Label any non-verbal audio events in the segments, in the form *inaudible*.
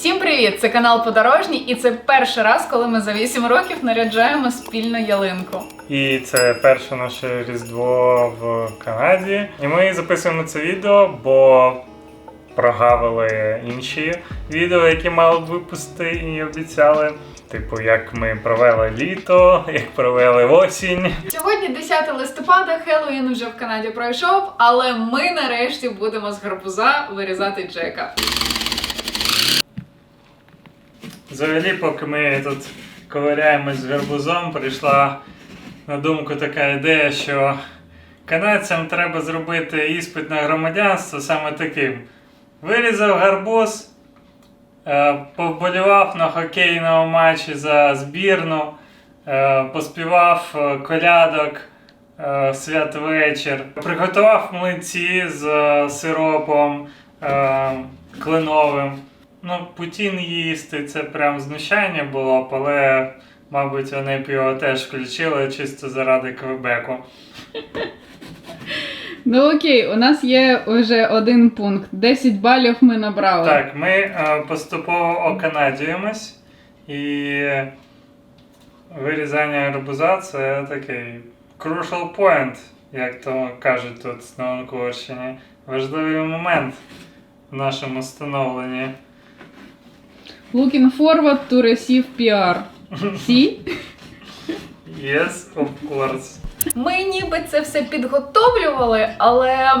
Всім привіт! Це канал Подорожній, і це перший раз, коли ми за 8 років наряджаємо спільно ялинку. І це перше наше різдво в Канаді. І ми записуємо це відео, бо прогавили інші відео, які мали б випустити і обіцяли. Типу, як ми провели літо, як провели осінь. Сьогодні 10 листопада, Хеллоуін вже в Канаді пройшов, але ми нарешті будемо з гарбуза вирізати Джека. Взагалі, поки ми тут ковиряємось з гарбузом, прийшла на думку така ідея, що канадцям треба зробити іспит на громадянство саме таким. Вирізав гарбуз, е, повболівав на хокейному матчі за збірну, е, поспівав е, колядок святвечір, приготував млинці з сиропом кленовим. Ну, Путін їсти це прям знущання було, але, мабуть, вони б його теж включили чисто заради Квебеку. Ну окей, у нас є вже один пункт. 10 балів ми набрали. Так, ми е, поступово оканадюємось, і вирізання гарбуза це такий crucial point, як то кажуть тут на Ванкуверщині. Важливий момент в нашому становленні. Looking forward to receive PR. See? Yes, of course. Ми ніби це все підготовлювали, але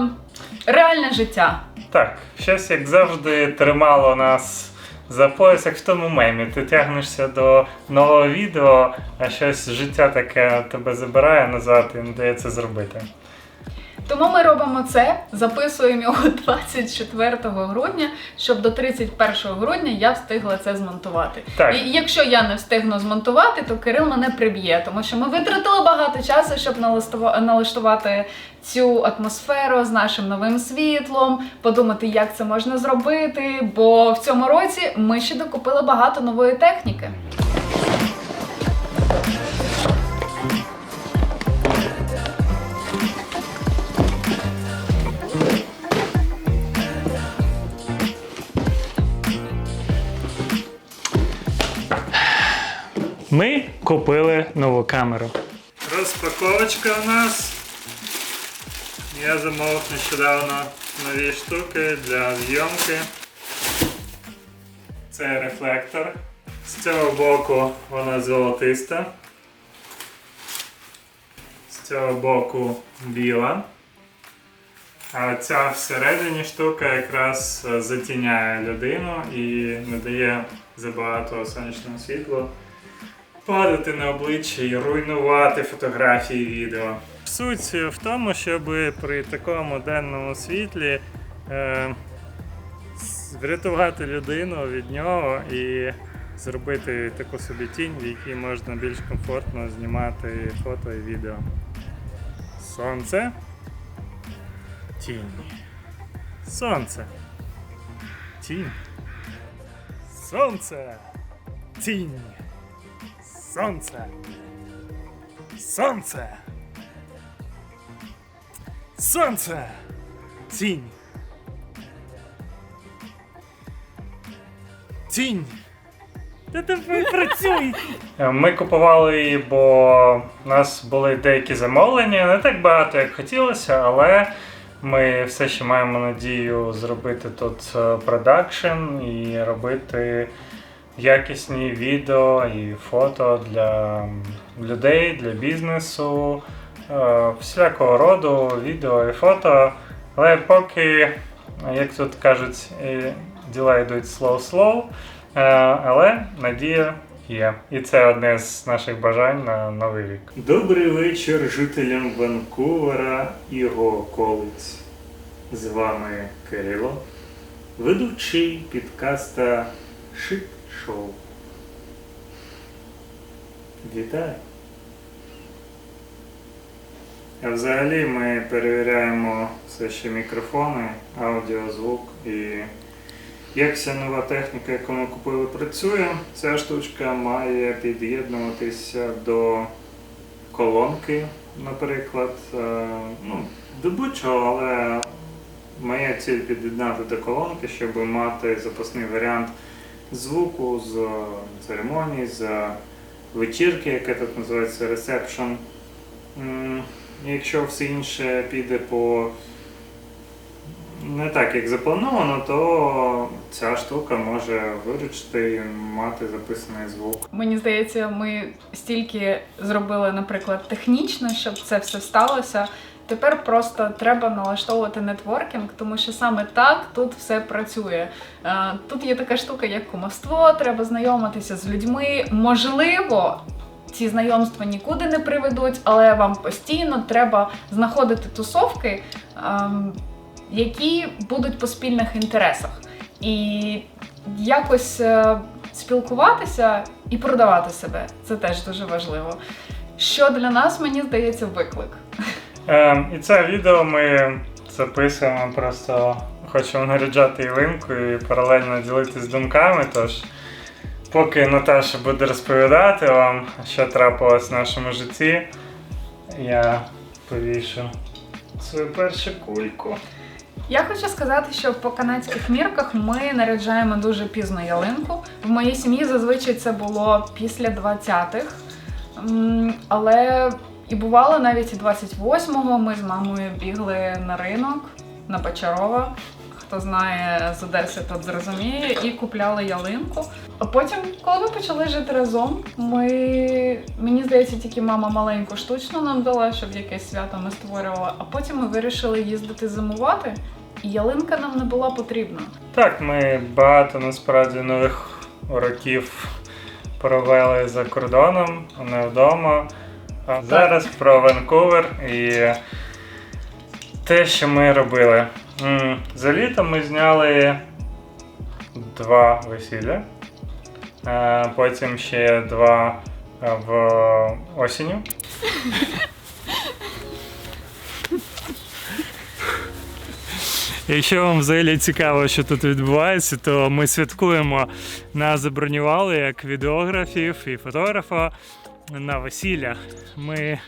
реальне життя. Так, щось, як завжди, тримало нас за пояс, як в тому мемі. Ти тягнешся до нового відео, а щось життя таке тебе забирає назад і не дає це зробити. Тому ми робимо це, записуємо його *laughs* 24 грудня, щоб до 31 грудня я встигла це змонтувати. Так. І якщо я не встигну змонтувати, то Кирил мене приб'є, тому що ми витратили багато часу, щоб налаштува- налаштувати цю атмосферу з нашим новим світлом, подумати, як це можна зробити. Бо в цьому році ми ще докупили багато нової техніки. Купили нову камеру. Розпаковочка у нас. Я замовив нещодавно нові штуки для зйомки. Це рефлектор. З цього боку вона золотиста. З цього боку біла. А ця всередині штука якраз е, затіняє людину і не дає забагато сонячного світла падати на обличчя і руйнувати фотографії відео. Суть в тому, щоб при такому денному світлі е, врятувати людину від нього і зробити таку собі тінь, в якій можна більш комфортно знімати фото і відео. Сонце. Тінь. Сонце. Тінь. Сонце. Тінь. Сонце. Сонце. Сонце. Тінь. Тінь. Та тебе працюй. Ми купували її, бо у нас були деякі замовлення, не так багато, як хотілося, але ми все ще маємо надію зробити тут е, продакшн і робити якісні відео і фото для людей, для бізнесу, е, всілякого роду відео і фото. Але поки, як тут кажуть, е, діла йдуть slow-slow, е, але надія є. І це одне з наших бажань на новий рік. Добрий вечір жителям Ванкувера і його околиць. З вами Кирило, ведучий підкаста Шит Шоу. Вітаю! А взагалі ми перевіряємо все ще мікрофони, аудіо, звук і як вся нова техніка, яку ми купили, працює. Ця штучка має під'єднуватися до колонки, наприклад. Е, Ну, до будь-чого, але моя ціль під'єднати до колонки, щоб мати запасний варіант звуку, з церемонії, з вечірки, яка тут називається ресепшн. Якщо все інше піде по не так, як заплановано, то ця штука може виручити і мати записаний звук. Мені здається, ми стільки зробили, наприклад, технічно, щоб це все сталося. Тепер просто треба налаштовувати нетворкінг, тому що саме так тут все працює. Е, Тут є така штука, як кумовство, треба знайомитися з людьми. Можливо, ці знайомства нікуди не приведуть, але вам постійно треба знаходити тусовки, ем, які будуть по спільних інтересах. І якось е, спілкуватися і продавати себе. Це теж дуже важливо. Що для нас, мені здається, виклик. Ем, і це відео ми записуємо, просто хочемо наряджати ялинку і паралельно ділитися думками. Тож, поки Наташа буде розповідати вам, що трапилось в нашому житті, я повішу свою першу кульку. Я хочу сказати, що по канадських мірках ми наряджаємо дуже пізно ялинку. В моїй сім'ї зазвичай це було після 20-х. Але і бувало навіть 28-го ми з мамою бігли на ринок на Печарова. Хто знає з Одеси, тот зрозуміє, і купляли ялинку. А потім, коли ми почали жити разом, ми мені здається, тільки мама маленьку штучну нам дала, щоб якесь свято ми створювали. А потім ми вирішили їздити зимувати, і ялинка нам не була потрібна. Так, ми багато насправді нових років провели за кордоном, а не вдома. А зараз про Ванкувер і те, що ми робили. За літо ми зняли два весілля, е, потім ще два е, в осінню. Якщо вам взагалі цікаво, що тут відбувається, то ми святкуємо. Нас забронювали як відеографів і фотографа на весілля. Ми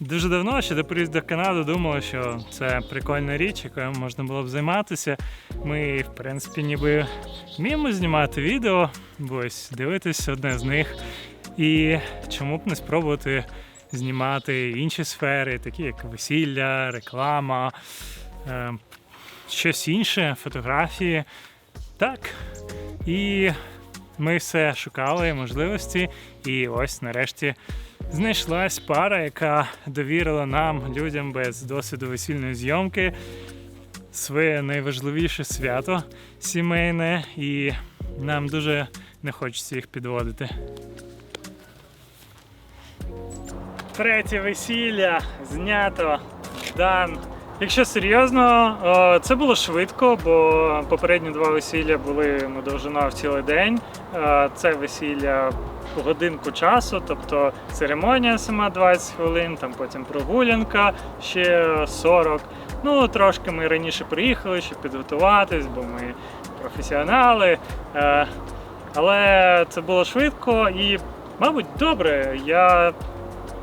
дуже давно, ще до приїзду в Канаду, думали, що це прикольна річ, якою можна було б займатися. Ми, в принципі, ніби вміємо знімати відео, ось дивитись одне з них. І чому б не спробувати знімати інші сфери, такі як весілля, реклама. е, щось інше, фотографії. Так. І ми все шукали можливості, і ось нарешті знайшлась пара, яка довірила нам, людям без досвіду весільної зйомки, своє найважливіше свято сімейне, і нам дуже не хочеться їх підводити. Третє весілля знято. Дан. Якщо серйозно, це було швидко, бо попередні два весілля були ну, довжина в цілий день. Е, Це весілля годинку часу, тобто церемонія сама 20 хвилин, там потім прогулянка ще 40. Ну, трошки ми раніше приїхали, щоб підготуватись, бо ми професіонали. Е, Але це було швидко і, мабуть, добре. Я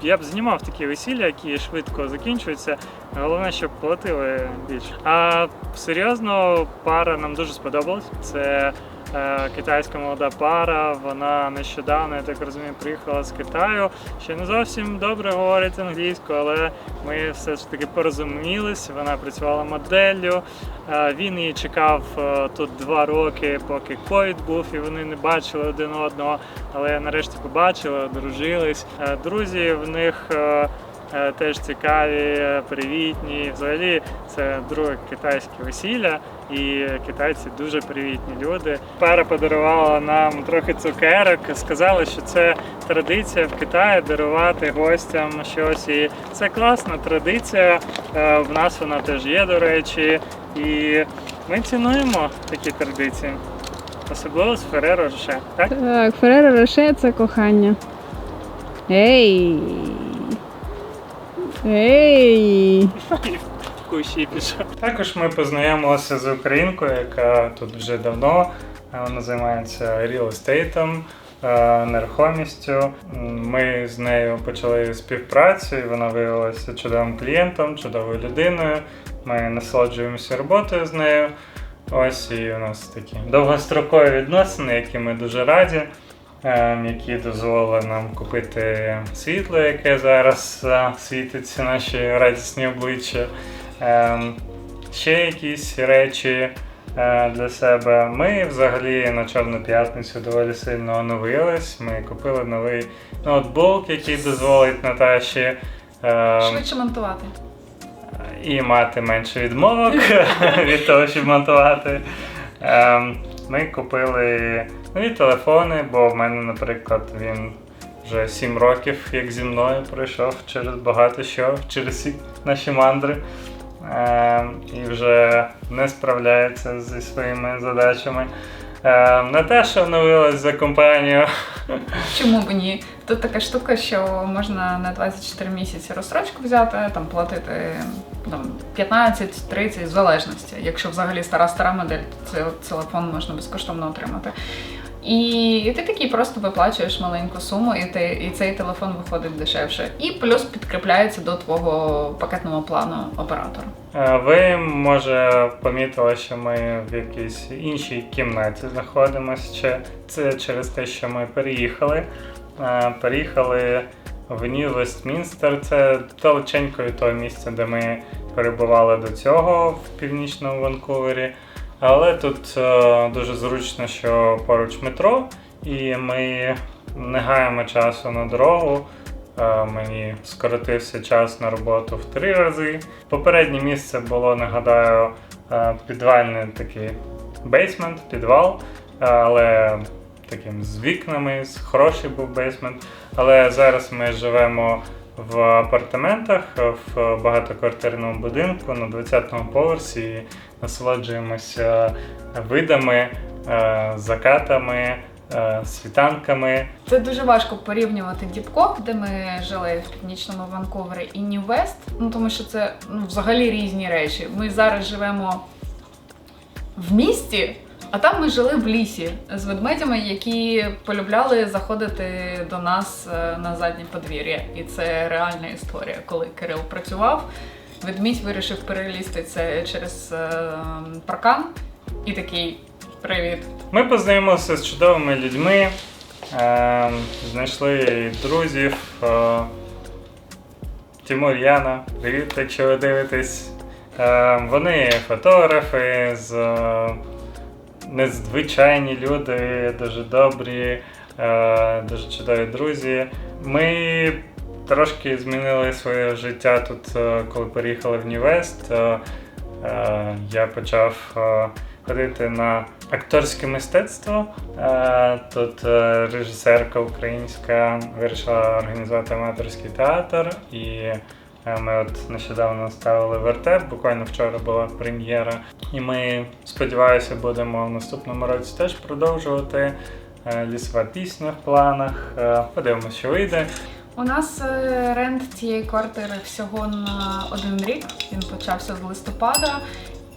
я б знімав такі весілля, які швидко закінчуються. Головне, щоб платили більше. А серйозно, пара нам дуже сподобалась. Це е, китайська молода пара. Вона нещодавно, я так розумію, приїхала з Китаю. Ще не зовсім добре говорить англійську, але ми все ж таки порозумілись. Вона працювала моделлю. Е, він її чекав е, тут два роки, поки ковід був, і вони не бачили один одного. Але нарешті побачили, одружились. Е, Друзі в них. е, Теж цікаві, е, привітні. Взагалі, це друге китайське весілля, і китайці дуже привітні люди. Пара подарувала нам трохи цукерок. Сказали, що це традиція в Китаї дарувати гостям щось. І це класна традиція. Е, В нас вона теж є, до речі. І ми цінуємо такі традиції. Особливо з Фереро Роше. Так? Так, Фереро Роше це кохання. Ей. Ей. Кущі пішов. Також ми познайомилися з українкою, яка тут вже давно. Е, Вона займається real estate, е, нерухомістю. Ми з нею почали співпрацю, і вона виявилася чудовим клієнтом, чудовою людиною. Ми насолоджуємося роботою з нею. Ось і у нас такі довгострокові відносини, які ми дуже раді, які дозволили нам купити світло, яке зараз е, світиться наші радісні обличчя. Ем, ще якісь речі е, для себе. Ми взагалі на Чорну п'ятницю доволі сильно оновились. Ми купили новий ноутбук, який дозволить Наташі. ем, Швидше монтувати. і мати менше відмовок *laughs* від того, щоб монтувати. Ми купили нові телефони, бо в мене, наприклад, він вже 7 років, як зі мною пройшов через багато що, через наші мандри. Ем, І вже не справляється зі своїми задачами. Ем, Наташа оновилась за компанію. Чому б ні? Тут така штука, що можна на 24 місяці розстрочку взяти, там платити там, 15-30 в залежності. Якщо взагалі стара стара модель, то цей телефон можна безкоштовно отримати. І ти такий просто виплачуєш маленьку суму, і, ти, і цей телефон виходить дешевше. І плюс підкріпляється до твого пакетного плану оператора. Е, Ви, може, помітили, що ми в якійсь іншій кімнаті знаходимося. Чи це через те, що ми переїхали. Е, Переїхали в Нью Вестмінстер. Це далеченько від того місця, де ми перебували до цього в північному Ванкувері. Але тут е, дуже зручно, що поруч метро, і ми не гаємо часу на дорогу. Е, Мені скоротився час на роботу в три рази. Попереднє місце було, нагадаю, е, підвальний такий бейсмент, підвал, але таким з вікнами, з хороший був бейсмент. Але зараз ми живемо в апартаментах в багатоквартирному будинку на 20-му поверсі насолоджуємося видами, е, закатами, е, світанками. Це дуже важко порівнювати Діпкоп, де ми жили в північному Ванкувері, і Нью Вест, ну тому що це ну, взагалі різні речі. Ми зараз живемо в місті, а там ми жили в лісі з ведмедями, які полюбляли заходити до нас е, на заднє подвір'я. І це реальна історія. Коли Кирил працював, ведмідь вирішив перелізти це через е, паркан і такий привіт. Ми познайомилися з чудовими людьми, е, знайшли друзів. Е, Тимур Яна, привіт, якщо ви дивитесь. Е, вони фотографи, з, е, незвичайні люди, дуже добрі, е, дуже чудові друзі. Ми трошки змінили своє життя тут, е, коли переїхали в Нью-Вест. Е, е, я почав ходити на акторське мистецтво. Тут режисерка українська вирішила організувати аматорський театр, і ми от нещодавно ставили вертеп. Буквально вчора була прем'єра. І ми сподіваюся, будемо в наступному році теж продовжувати. Лісова пісня в планах. Подивимося, що вийде. У нас е, рент цієї квартири всього на один рік. Він почався з листопада.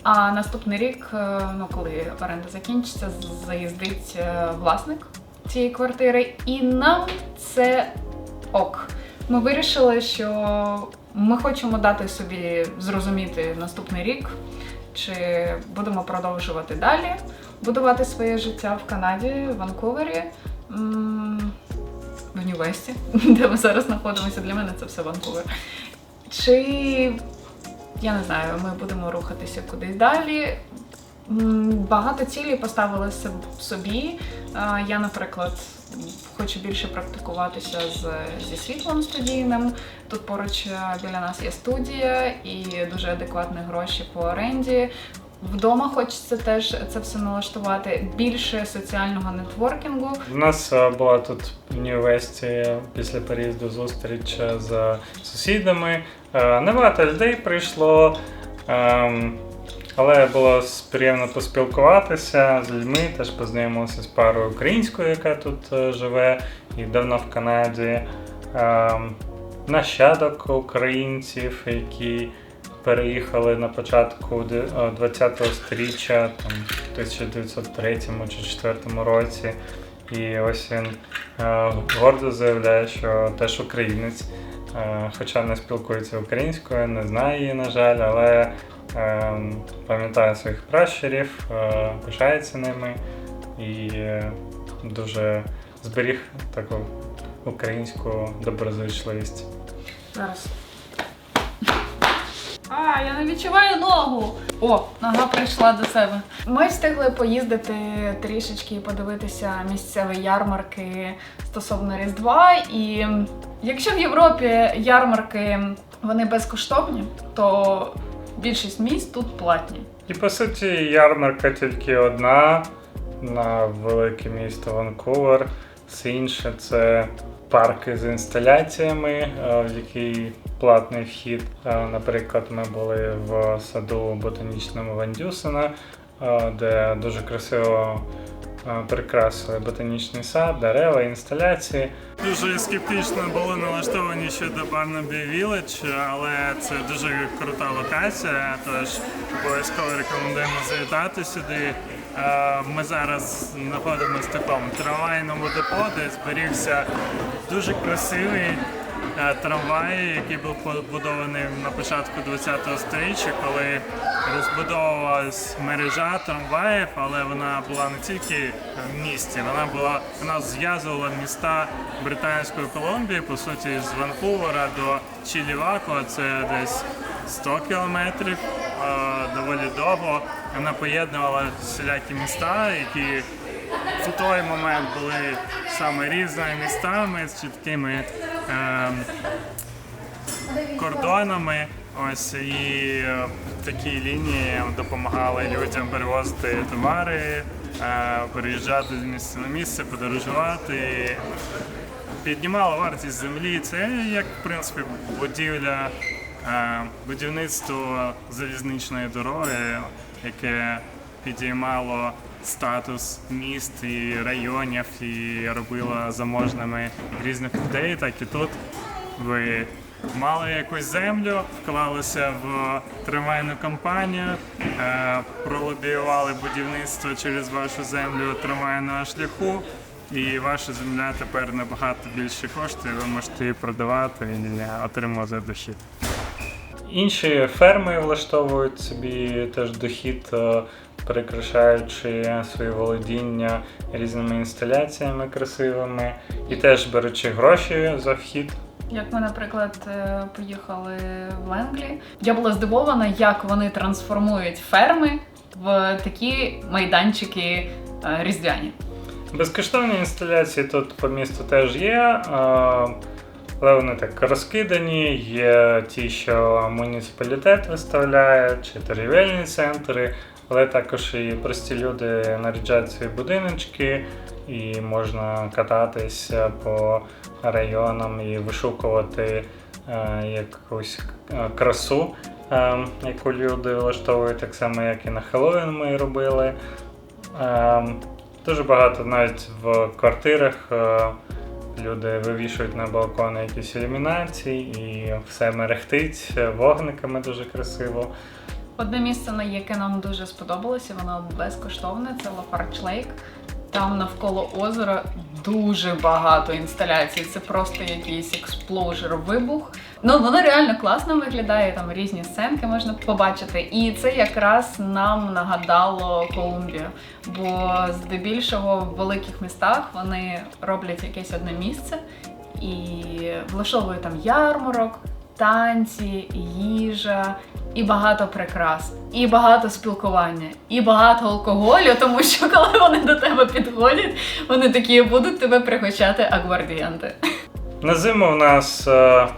А наступний рік, е, ну коли оренда закінчиться, заїздить е, власник цієї квартири, і нам це ок. Ми вирішили, що ми хочемо дати собі зрозуміти наступний рік, чи будемо продовжувати далі будувати своє життя в Канаді, в Ванкувері. В Нью-Весті, *laughs* де ми зараз знаходимося. Для мене це все Ванкувер. Чи я не знаю, ми будемо рухатися кудись далі. Багато цілей поставили соб- собі. Я, наприклад, хочу більше практикуватися з, зі світлом студійним. Тут поруч е, біля нас є студія і дуже адекватні гроші по оренді. Вдома хочеться теж це все налаштувати. Більше соціального нетворкінгу. У нас е, була тут Нью-Весті після переїзду зустріч е, з сусідами. Е, Небагато людей прийшло, ем, але було приємно поспілкуватися з людьми. Теж познайомилися з парою українською, яка тут живе і давно в Канаді. Ем, Нащадок українців, які переїхали на початку е, 20-го сторіччя, там, в 1903 чи 2004 році. І ось він гордо заявляє, що теж українець, хоча не спілкується українською, не знає її, на жаль, але пам'ятає своїх пращурів, пишається ними і дуже зберіг таку українську доброзичливість. Зараз. А, я не відчуваю ногу. О, нога прийшла до себе. Ми встигли поїздити трішечки і подивитися місцеві ярмарки стосовно Різдва. І якщо в Європі ярмарки вони безкоштовні, то більшість міст тут платні. І по суті, ярмарка тільки одна на велике місто Ванкувер. Все інше це парки з інсталяціями, е, в який платний вхід. Е, Наприклад, ми були в саду ботанічному Вандюсена, е, де дуже красиво прикрасили ботанічний сад, дерева, інсталяції. Дуже скептично були налаштовані щодо Barnaby Village, але це дуже крута локація, тож обов'язково рекомендуємо завітати сюди. Е, Ми зараз знаходимося в такому трамвайному депо, де зберігся дуже красивий е, трамвай, який був побудований на початку ХХ століття, коли розбудовувалась мережа трамваїв, але вона була не тільки в місті, вона була вона зв'язувала міста Британської Колумбії, по суті, з Ванкувера до Чілівако, це десь 100 кілометрів, е, доволі довго. Вона поєднувала всілякі міста, які в той момент були саме різними містами з чіткими ем, кордонами. Ось і е, такі лінії допомагали людям перевозити товари, е, переїжджати з місця на місце, подорожувати. Піднімало вартість землі. Це як в принципі будівля, е, будівництво залізничної дороги, яке підіймало статус міст і районів і робило заможними різних людей, так і тут ви мали якусь землю, вклалися в трамвайну компанію, е, пролобіювали будівництво через вашу землю трамвайного шляху. І ваша земля тепер набагато більше коштує, ви можете її продавати і отримувати дохід. Інші ферми влаштовують собі теж дохід, е, прикрашаючи свої володіння різними інсталяціями красивими і теж беручи гроші за вхід. Як ми, наприклад, е, поїхали в Ленглі, я була здивована, як вони трансформують ферми в такі майданчики е, різдвяні. Безкоштовні інсталяції тут по місту теж є, але вони так розкидані. Є ті, що муніципалітет виставляє, чи торгівельні центри, але також і прості люди наряджають свої будиночки, і можна кататися по районам і вишукувати е, якусь е, красу, е, яку люди влаштовують так само, як і на Хеллоуін ми робили. Дуже багато навіть в квартирах люди вивішують на балкони якісь ілюмінації і все мерехтить вогниками дуже красиво. Одне місце, на яке нам дуже сподобалося, воно безкоштовне, це Лафарч Лейк. Там навколо озера дуже багато інсталяцій. Це просто якийсь експложер, вибух. Ну воно реально класно виглядає. Там різні сценки можна побачити. І це якраз нам нагадало Колумбію. Бо здебільшого в великих містах вони роблять якесь одне місце і влаштовують там ярмарок, танці, їжа, і багато прикрас, і багато спілкування, і багато алкоголю, тому що коли вони до тебе підходять, вони такі будуть тебе пригощати агвардієнти. На зиму в нас е,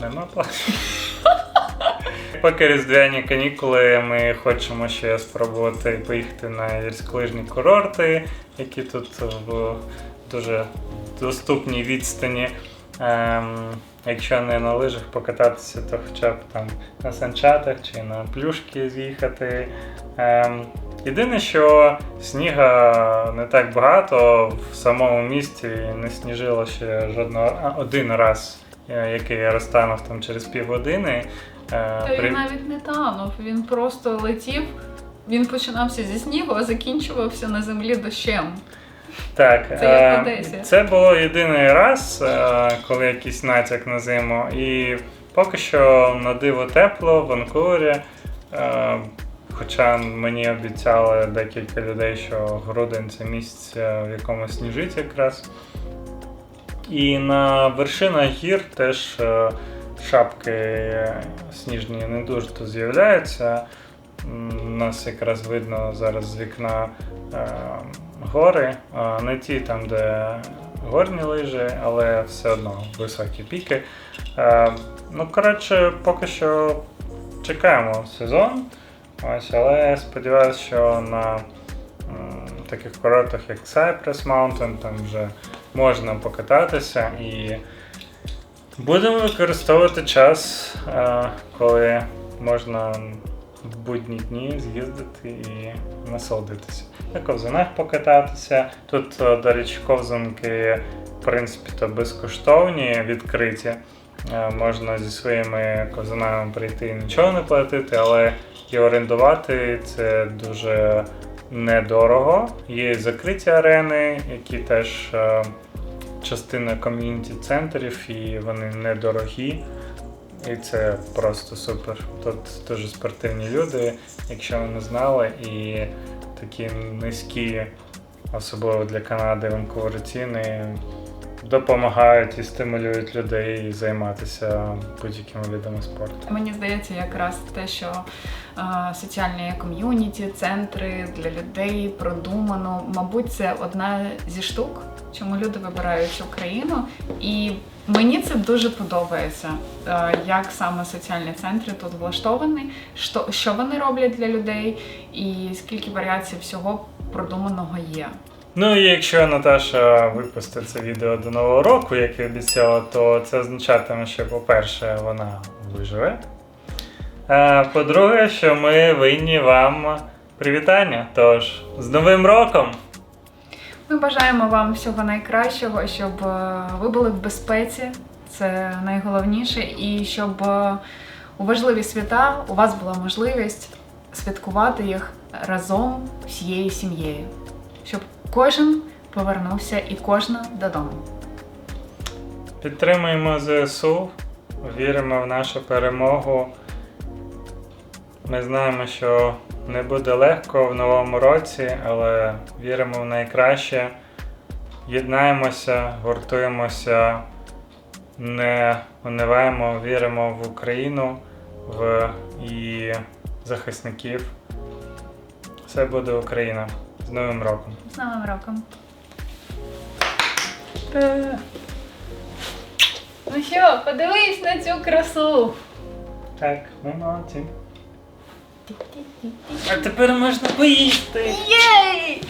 нема плану. *laughs* Поки різдвяні канікули, ми хочемо ще спробувати поїхати на гірськолижні курорти, які тут в дуже доступній відстані. Ем, якщо не на лижах покататися, то хоча б там на санчатах чи на плюшки з'їхати. Ем, єдине, що сніга не так багато в самому місті не сніжило ще жодного а, один раз, е, який я розтанув там через півгодини. Е, Та при- він навіть не танув, він просто летів. Він починався зі снігу, а закінчувався на землі дощем. Так, Це е, це було єдиний раз, е, коли якийсь натяк на зиму. І Поки що на диво тепло в Ванкувері. Е, Хоча мені обіцяли декілька людей, що грудень це місяць, е, в якому сніжить якраз. І на вершинах гір теж е, шапки сніжні не дуже тут з'являються. У нас якраз видно зараз з вікна е, гори, не ті там, де горні лижі, але все одно високі піки. Е, ну, коротше, поки що чекаємо сезон. Ось, але сподіваюся, що на таких курортах, як Cypress Mountain, там вже можна покататися і будемо використовувати час, е, коли можна в будні дні з'їздити і насолодитися. На ковзанах покататися. Тут, е, до речі, ковзанки, в принципі, то безкоштовні, відкриті. Е, Можна зі своїми ковзанами прийти і нічого не платити, але і орендувати це дуже недорого. Є закриті арени, які теж е, частина ком'юніті центрів, і вони недорогі. І це просто супер. Тут дуже спортивні люди, якщо ви не знали, і такі низькі, особливо для Канади, Ванкувер ціни допомагають і стимулюють людей займатися будь-якими видами спорту. Мені здається, якраз те, що соціальні ком'юніті, центри для людей продумано, мабуть, це одна зі штук, чому люди вибирають цю країну. І мені це дуже подобається, е, як саме соціальні центри тут влаштовані, що, що вони роблять для людей, і скільки варіацій всього продуманого є. Ну і якщо Наташа випустить це відео до нового року, як і обіцяла, то це означатиме, що, по-перше, вона виживе. А по-друге, що ми винні вам привітання. Тож, з Новим роком! Ми бажаємо вам всього найкращого, щоб е, ви були в безпеці, це найголовніше, і щоб е, у важливі свята у вас була можливість святкувати їх разом всією сім'єю, щоб кожен повернувся і кожна додому. Підтримуємо ЗСУ, віримо в нашу перемогу. Ми знаємо, що не буде легко в новому році, але віримо в найкраще. Єднаємося, гуртуємося, не униваємо, віримо в Україну, в її захисників. Все буде Україна. З Новим роком! З Новим роком! Ну що, подивись на цю красу! Так, ми молодці. А тепер можна поїсти. Єй!